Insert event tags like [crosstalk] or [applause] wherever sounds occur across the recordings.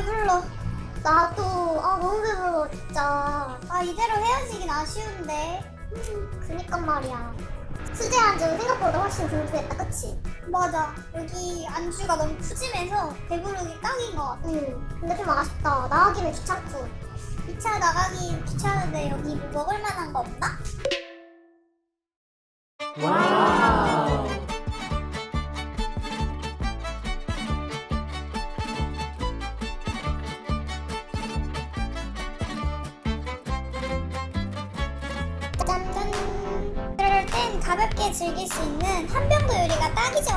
배불러. 나도 아 너무 배불러 진짜. 아 이대로 헤어지긴 아쉬운데. 음, 그니까 말이야. 수제 안주는 생각보다 훨씬 든든했다, 그치? 맞아. 여기 안주가 너무 푸짐해서 배부르기 딱인 것 같아. 응. 근데 좀 아쉽다. 나가기는 귀찮고. 2차 나가기 귀찮은데 여기 뭐 먹을 만한 거 없나? 짠 가볍게 즐길 수 있는 한병도 요리가 딱이죠.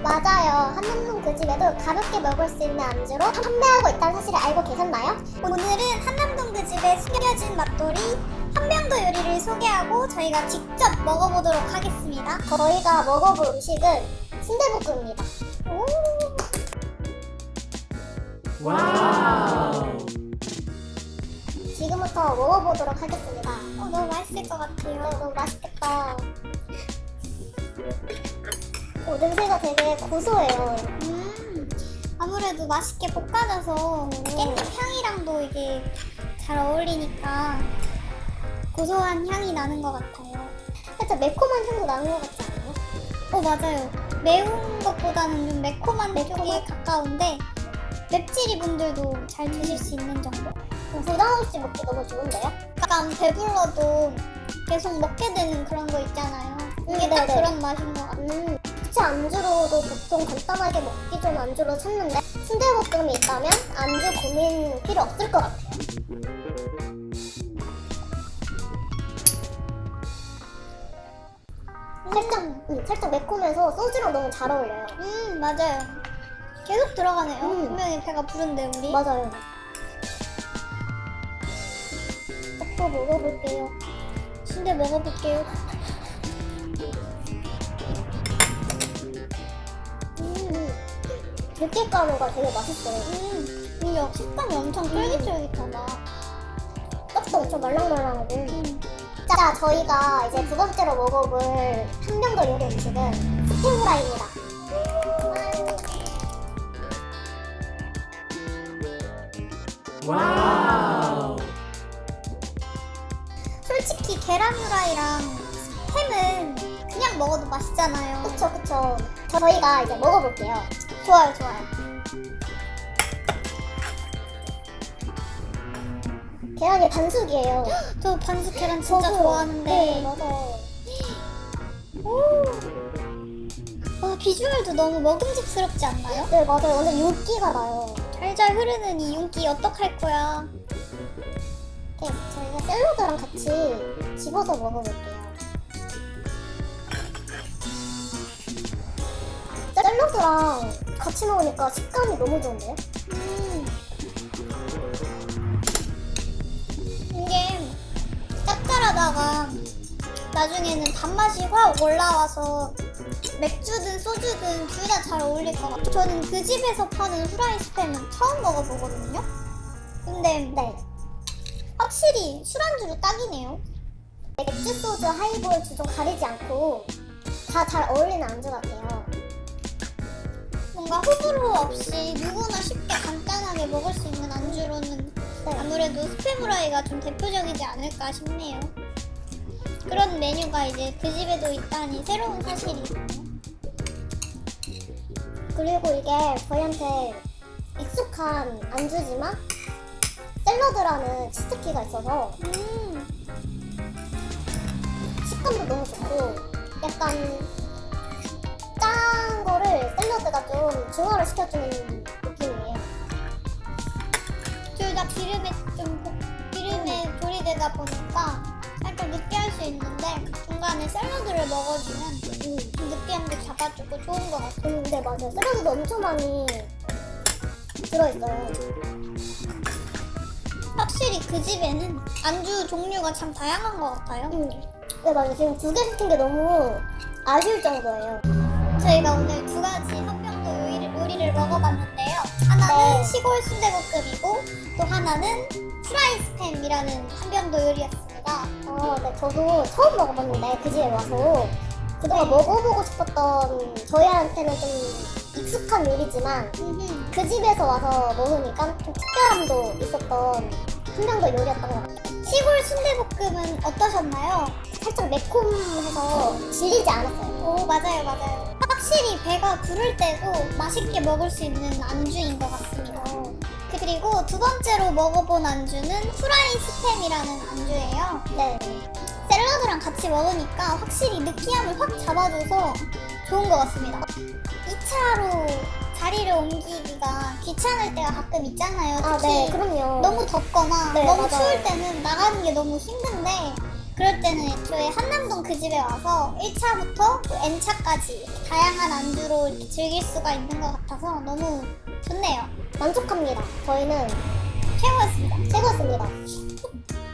맞아요. 한남동 그 집에도 가볍게 먹을 수 있는 안주로 판매하고 있다는 사실을 알고 계셨나요? 오늘은 한남동 그 집에 숨겨진 맛돌이 한병도 요리를 소개하고 저희가 직접 먹어보도록 하겠습니다. 저희가 먹어볼 음식은 순대볶음입니다. 오. 와 부터 먹어보도록 하겠습니다. 어, 너무 맛있을 것 같아요. 네, 너무 맛있겠다. 오, 냄새가 되게 고소해요. 음, 아무래도 맛있게 볶아져서 깻잎 향이랑도 이게 잘 어울리니까 고소한 향이 나는 것 같아요. 살짝 매콤한 향도 나는 것 같지 않아요? 어, 맞아요. 매운 것보다는 좀 매콤한 쪽에 가까운데 맵찔이 분들도 잘 드실 수 있는 정도? 어, 부담 없이 먹기 너무 좋은데요? 약간 배불러도 계속 먹게 되는 그런 거 있잖아요. 이게 딱 그런 맛인 것 같아요. 음, 부채 안주로도 보통 간단하게 먹기 좋은 안주로 찾는데 순대볶음이 있다면 안주 고민 필요 없을 것 같아요. 살짝, 음, 살짝 매콤해서 소주랑 너무 잘 어울려요. 음, 맞아요. 계속 들어가네요. 음. 분명히 배가 부른데 우리. 맞아요. 또 먹어볼게요. 순대 먹어볼게요. 음, 들깨가루가 되게 맛있어요. 음, 이게 식감이 엄청 쫄깃쫄깃하다. 떡도 엄청 말랑말랑하고. 음. 자, 저희가 이제 두 번째로 먹어볼 한병더 요리 음식은 스팸 후라이입니다. 와우. 솔직히 계란 후라이랑 햄은 그냥 먹어도 맛있잖아요. 그쵸, 그쵸. 저희가 이제 먹어볼게요. 좋아요, 좋아요. 계란이 반숙이에요. [gasps] 저 반숙 계란 진짜 저도- 좋아하는데. 네, 맞아요. [gasps] 와, 비주얼도 너무 먹음직스럽지 않나요? 네, 맞아요. 완전 윤기가 나요. 잘잘 흐르는 이 윤기 어떡할 거야. 네, 저희가 샐러드랑 같이 집어서 먹어볼게요. 샐러드랑 같이 먹으니까 식감이 너무 좋은데요? 음. 이게 짭짤하다가 나중에는 단맛이 확 올라와서 맥주든 소주든 둘 다 잘 어울릴 것 같아요. 저는 그 집에서 파는 후라이 스팸은 처음 먹어보거든요. 근데 네. 확실히 술안주로 딱이네요. 맥주, 소주, 하이볼 주좀 가리지 않고 다 잘 어울리는 안주 같아요. 뭔가 호불호 없이 누구나 쉽게 간단하게 먹을 수 있는 안주로는 네. 아무래도 스팸 후라이가 좀 대표적이지 않을까 싶네요. 그런 메뉴가 이제 그 집에도 있다니 새로운 사실이네요. 그리고 이게 저희한테 익숙한 안주지만 샐러드라는 치트키가 있어서 음, 식감도 너무 좋고 약간 짠 거를 샐러드가 좀 중화를 시켜주는 느낌이에요. 둘 다 기름에 좀 볶- 기름에 조리되다 보니까 살짝 느끼할 수 있는데 중간에 샐러드를 먹어주면 음, 그 느끼함도 잡아주고 좋은 것 같아요. 음, 네 맞아요. 샐러드도 엄청 많이 들어있어요. 확실히 그 집에는 안주 종류가 참 다양한 것 같아요. 음, 네 맞아요. 지금 두 개 시킨 게 너무 아쉬울 정도예요. 저희가 오늘 두 가지 한병도 요리를, 요리를 먹어봤는데요. 하나는 네. 시골 순대볶음이고 또 하나는 프라이 스팸이라는 한병도 요리였습니다. 어, 네, 저도 처음 먹어봤는데 그 집에 와서 그동안 네. 먹어보고 싶었던 저희한테는 좀 익숙한 음흠. 그 집에서 와서 먹으니까 좀 특별함도 있었던 한 병더 요리였던 것 같아요. 시골 순대볶음은 어떠셨나요? 살짝 매콤해서 질리지 않았어요. 오 맞아요 맞아요 확실히 배가 부를 때도 맛있게 먹을 수 있는 안주인 것 같습니다 그리고 두 번째로 먹어본 안주는 후라이 스팸이라는 안주예요 네. 샐러드랑 같이 먹으니까 확실히 느끼함을 확 잡아줘서 좋은 것 같습니다 2차로 자리를 옮기기가 귀찮을 때가 가끔 있잖아요 아, 특히 네, 그럼요. 너무 덥거나 네, 너무 맞아요. 추울 때는 나가는 게 너무 힘든데 그럴 때는 애초에 한남동 그 집에 와서 1차부터 N차까지 다양한 안주로 이렇게 즐길 수가 있는 것 같아서 너무 좋네요. 만족합니다. 저희는 최고였습니다. 최고였습니다.